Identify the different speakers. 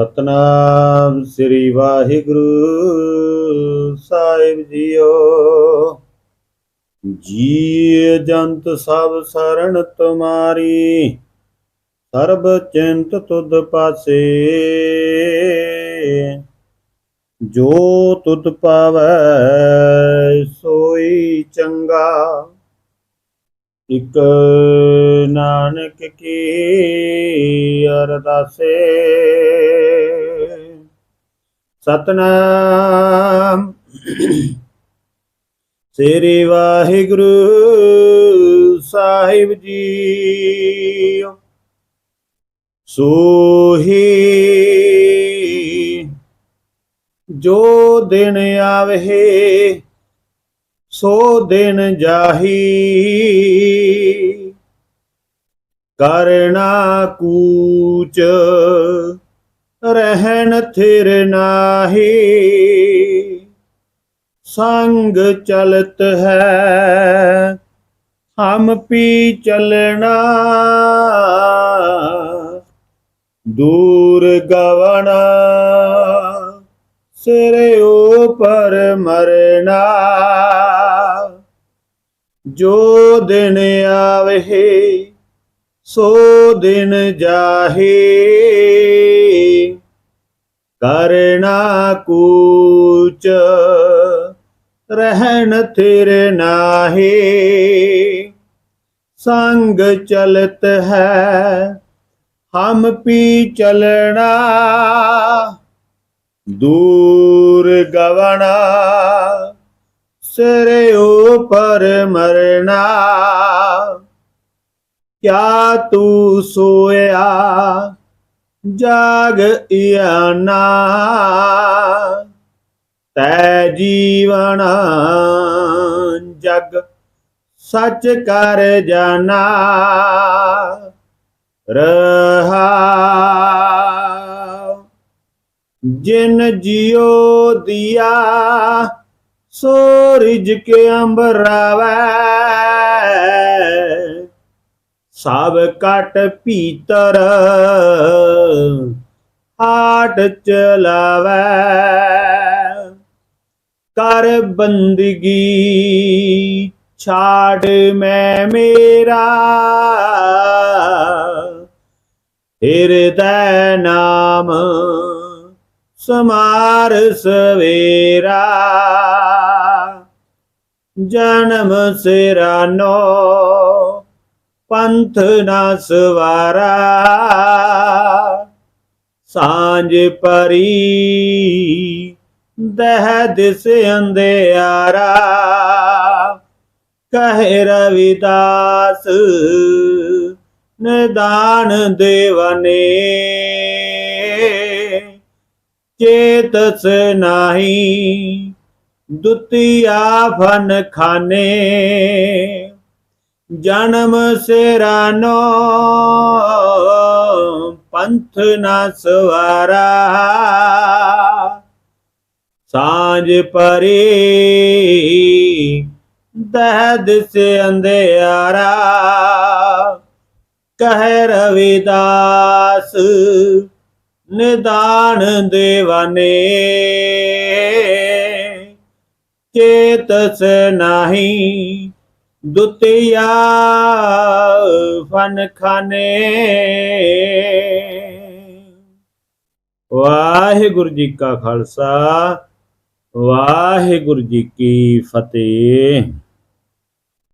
Speaker 1: ਸਤਨਾਮ ਸ੍ਰੀ ਵਾਹਿਗੁਰੂ ਸਾਹਿਬ ਜੀਓ। ਜੀ ਜੰਤ ਸਭ ਸਰਣ ਤੁਮਾਰੀ, ਸਰਬ ਚਿੰਤ ਤੁਧ ਪਾਸੇ। ਜੋ ਤੁਧ ਪਾਵੈ, ਸੋਈ ਚੰਗਾ। ਇਕ ਨਾਨਕ ਕੀ ਅਰਦਾਸੇ। ਸਤਨਾਮ। ਸ੍ਰੀ ਵਾਹਿਗੁਰੂ ਸਾਹਿਬ ਜੀ ਸੋਹੀ ਜੋ ਦਿਨ ਆਵੇ ਸੋ ਦਿਨ ਜਾਹੀ। ਕਰਨਾ ਕੂਚ ਰਹਿਣ ਥਿਰ ਨਾਹੀ। ਸੰਗ ਚਲਤ ਹੈ, ਹਮ ਪੀ ਚਲਣਾ। ਦੂਰ ਗਵਣਾ, ਸਿਰ ਉਪਰ ਮਰਨਾ। ਜੋ ਦਿਨ ਆਵੇ, ਸੋ ਦਿਨ ਜਾਹੇ। ਕਰਨਾ ਕੂਚ, ਰਹਿਣ ਥਿਰ ਨਾਹੀ। ਸੰਗ ਚਲਤ ਹੈ, ਹਮ ਪੀ ਚਲਣਾ। ਦੂਰ ਗਵਣਾ, ਸਿਰ ਉਪਰ ਮਰਨਾ ਕਿਆ ਤੂੰ ਸੋਇਆ ਜਾਗ ਇਆਨਾ, ਤੈ ਜੀਵਨ ਜਗ ਸੱਚ ਕਰ ਜਾਣਾ ਰਹਾ। ਜਿਨ ਜਿਉ ਦਿਆ, ਸੋ ਰਿਜਕ ਅੰਬਰਾਵੈ ਸਭ ਕਟ ਭੀਤਰ ਹਾਟ ਚਲਾਵੈ। ਕਰ ਬੰਦਗੀ, ਛਾੜ ਮੈਂ ਮੇਰਾ। ਹਿਰਦੈ ਨਾਮ ਸਮਾਰ ਸਵੇਰਾ। ਜਨਮ ਸਿਰਾਨੋ ਪੰਥ ਨਾ ਸਵਾਰਾ। ਸਾਂਝ ਪਰੀ ਦਹਿ ਦਿਸ ਅੰਧਿਆਰਾ। ਕਹੇ ਰਵਿਦਾਸ, ਨਿਦਾਨ ਦੇਵਨੇ। ਚੇਤਸ ਨਾਹੀ ਦੁਤੀਆ ਫਨ ਖਾਨੇ। ਜਨਮ ਸਿਰਾਨੋ, ਪੰਥ ਨਾ ਸਵਾਰਾ। ਸਾਂਝ ਪਰੀ ਦਹ ਦਿਸ ਅੰਧਿਆਰਾ। ਕਹਿ ਰਵਿਦਾਸ, ਨਿਦਾਨ ਦੇਵਨੇ। ਚੇਤਸ ਨਾਹੀ ਦੁਤੀਆ ਫਨ ਖਾਨੇ। ਵਾਹਿਗੁਰੂ ਜੀ ਕਾ ਖਾਲਸਾ ਵਾਹਿਗੁਰੂ ਜੀ ਕੀ ਫਤਿਹ।